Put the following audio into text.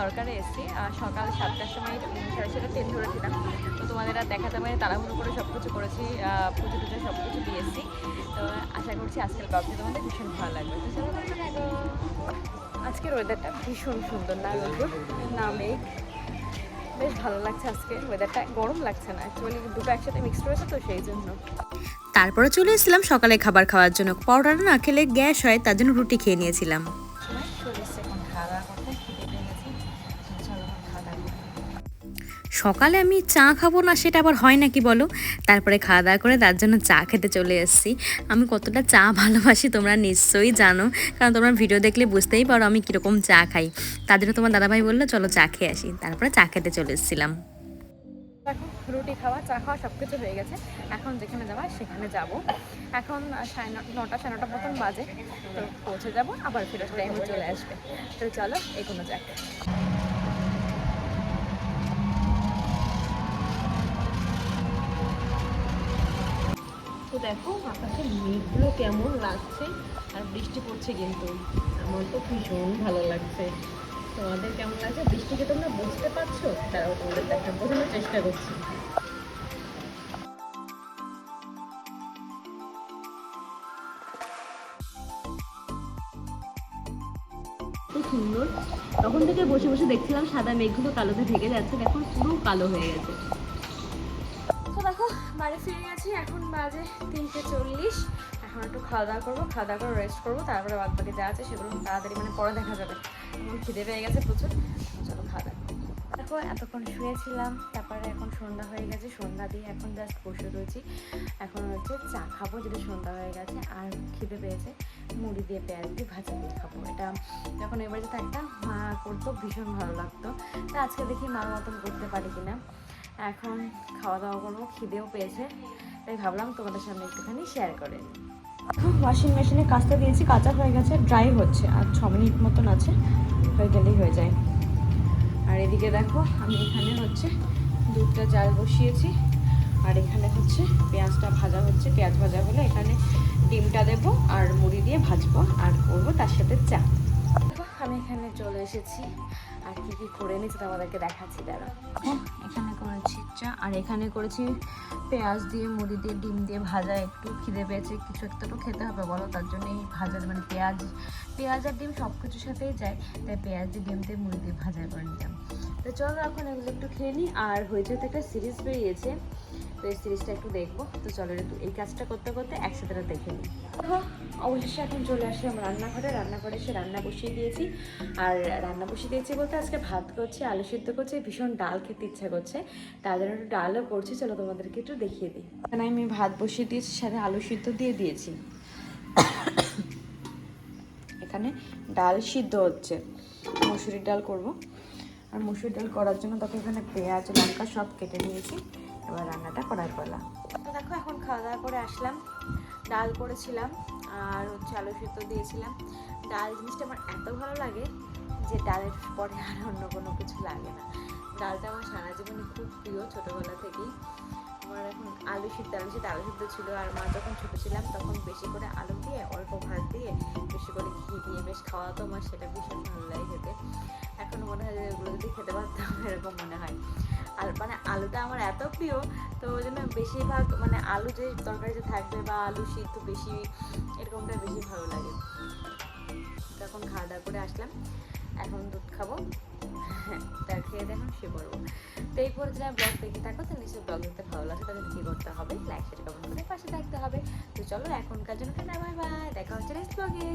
দরকারে এসেছি। সকাল সাতটার সময় সাড়ে সাতটা, ট্রেন ধরেছিলাম। তো তোমাদের আর দেখাতে পারি তাড়াহুড়ো করে সব কিছু করেছি পুজো টুজো সব কিছু দিয়ে এসেছি তো আশা করছি আজকের ব্লগটি তোমাদের ভীষণ ভালো লাগবে। আজকের ওয়েদারটা ভীষণ সুন্দর, না রোদ্দুর না মেঘ। বেশ ভালো লাগছে আজকে। ওয়েদারটা গরম লাগছে না অ্যাকচুয়ালি দুটো একসাথে মিক্সড রয়েছে তো সেই জন্য। তারপরে চলে এসেছিলাম সকালে খাবার খাওয়ার জন্য। পরোটাটা না খেলে গ্যাস হয়, তার জন্য রুটি খেয়ে নিয়েছিলাম। সকালে আমি চা খাব না সেটা আবার হয় নাকি বলো? তারপরে খাওয়া দাওয়া করে তার জন্য চা খেতে চলে এসেছি। আমি কতটা চা ভালোবাসি তোমরা নিশ্চয়ই জানো। কারণ তোমরা ভিডিও দেখলে বুঝতেই পারো আমি কীরকম চা খাই। তার জন্য তোমার দাদাভাই বলল, চলো চা খেয়ে আসি। তারপরে চা খেতে চলে এসেছিলাম। এখন রুটি খাওয়া, চা খাওয়া সব কিছু হয়ে গেছে। এখন যেখানে যাওয়া সেখানে যাব। এখন সাড়ে নটা সাড়ে নটা মতন বাজে। তো পৌঁছে যাব, আবার ফেরত টাইমে চলে আসবে। তো চলো, এগোনো যাক। তো দেখো আকাশে মেঘগুলো কেমন লাগছে আর বৃষ্টি পড়ছে কিন্তু। আমার তো ভীষণ ভালো লাগছে। তোমাদের কেমন লাগছে? বৃষ্টিকে তোমরা বুঝতে পারছ? তারাও তোমাদের দেখা বোঝানোর চেষ্টা করছি। সুন্দর। তখন থেকে বসে বসে দেখছিলাম সাদা মেঘগুলো কালোতে ঢেকে যাচ্ছে, এখন পুরো কালো হয়ে গেছে। বাড়ি ফিরে গেছি এখন বাজে তিনটে চল্লিশ। এখন একটু খাওয়া দাওয়া করব খাওয়া দাওয়া করে রেস্ট করব, তারপরে বাদ বাকি যা আছে সেগুলো তাড়াতাড়ি মানে পরে দেখা যাবে। এখন খিদে পেয়ে গেছে প্রচুর চলো খাওয়া দাওয়া। দেখো এতক্ষণ শুয়েছিলাম, তারপরে এখন সন্ধ্যা হয়ে গেছে, সন্ধ্যা দিয়ে এখন জাস্ট বসে রয়েছি। এখন হচ্ছে চা খাব যেটা সন্ধ্যা হয়ে গেছে, আর খিদে পেয়েছে, মুড়ি দিয়ে পেঁয়াজ দিয়ে ভাজা দিয়ে খাব। এটা যখন এবার থাকতাম, মা করতো, ভীষণ ভালো লাগতো। তা আজকে দেখি মার মতন করতে পারি কিনা। এখন খাওয়া দাওয়া করব, খিদেও পেয়েছে, তাই ভাবলাম তোমাদের সামনে একটুখানি শেয়ার করে ওয়াশিং মেশিনে কাচতে দিয়েছি কাঁচা হয়ে গেছে ড্রাই হচ্ছে, আর ছ মিনিট মতন আছে, হয়ে গেলেই হয়ে যায়। আর এদিকে দেখো, আমি এখানে হচ্ছে দুধটা জাল বসিয়েছি, আর এখানে হচ্ছে পেঁয়াজটা ভাজা হচ্ছে, পেঁয়াজ ভাজা হলে এখানে ডিমটা দেবো, আর মুড়ি দিয়ে ভাজবো, আর করব তার সাথে চা। আমি এখানে চলে এসেছি। আর কি কি করে নিয়েছি তোমাদেরকে দেখাচ্ছি দাঁড়া এখানে করেছি চা, আর এখানে করেছি পেঁয়াজ দিয়ে, মুড়ি দিয়ে, ডিম দিয়ে ভাজা। একটু খিদে পেয়েছে, কিছু একটা তো খেতে হবে, বলো? তার জন্য এই ভাজা মানে পেঁয়াজ পেঁয়াজ আর ডিম সব কিছুর সাথেই যায়। তাই পেঁয়াজ দিয়ে, ডিম দিয়ে, মুড়ি দিয়ে ভাজা করে নিতাম তো চলো এখন এগুলো একটু খেয়ে নিই আর হয়েছে একটা সিরিজ বেরিয়েছে। তো এই সিরিজটা একটু দেখব। তো চলো একটু এই কাজটা করতে করতে একসাথে দেখে নিই। অবশেষে এখন চলে আসি আসলাম রান্নাঘরে। রান্নাঘরে এসে রান্না বসিয়ে দিয়েছি। আর রান্না বসিয়ে দিয়েছি বলতে আজকে ভাত করছি, আলু সিদ্ধ করছি, ভীষণ ডাল খেতে ইচ্ছা করছে। তার জন্য একটু ডালও করছি, চলো তোমাদেরকে একটু দেখিয়ে দিই। এখানে আমি ভাত বসিয়ে দিয়েছি, সাথে আলু সিদ্ধ দিয়ে দিয়েছি। এখানে ডাল সিদ্ধ হচ্ছে। মুসুরির ডাল করব। আর মুসুরির ডাল করার জন্য তাকে এখানে পেঁয়াজ, লঙ্কা সব কেটে নিয়েছি। এবার রান্নাটা করার পালা। তো দেখো, এখন খাওয়া দাওয়া করে আসলাম। ডাল করেছিলাম আর হচ্ছে আলু সিদ্ধ দিয়েছিলাম। ডাল জিনিসটা আমার এত ভালো লাগে যে ডালের পরে আর অন্য কোনো কিছু লাগে না। ডালটা আমার সারা জীবনে খুব প্রিয় ছোটোবেলা থেকেই। আমার এখন আলু সিদ্ধ আলু সিদ্ধ আলু সিদ্ধ ছিল আর মা যখন ছোটো ছিলাম তখন বেশি করে আলু দিয়ে, অল্প ভাত দিয়ে, বেশি করে ঘি দিয়ে বেশ খাওয়া তো আমার, সেটা ভীষণ ভালো লাগে খেতে। এখন মনে হয় যে এগুলো যদি খেতে পারতাম, এরকম মনে হয়। আলুটা আমার এত প্রিয়, তো ওই জন্য বেশিরভাগ মানে আলু যে তরকারিতে থাকবে বা আলু সিদ্ধ বেশি, এরকমটা বেশি ভালো লাগে। তখন খাওয়া দাওয়া করে আসলাম, এখন দুধ খাব। তার খেয়ে দেখুন সে পড়ব। তো এই পর্যায়ে ব্লগ দেখে থাকো, তো নিশ্চয়ই ব্লগ দেখতে ভালো লাগে তাহলে কী করতে হবে? লাইক শেয়ার কমেন্ট করে পাশে থাকতে হবে। তো চলো, এখনকার জন্য বাই বাই দেখা হচ্ছে নেক্সট ব্লগে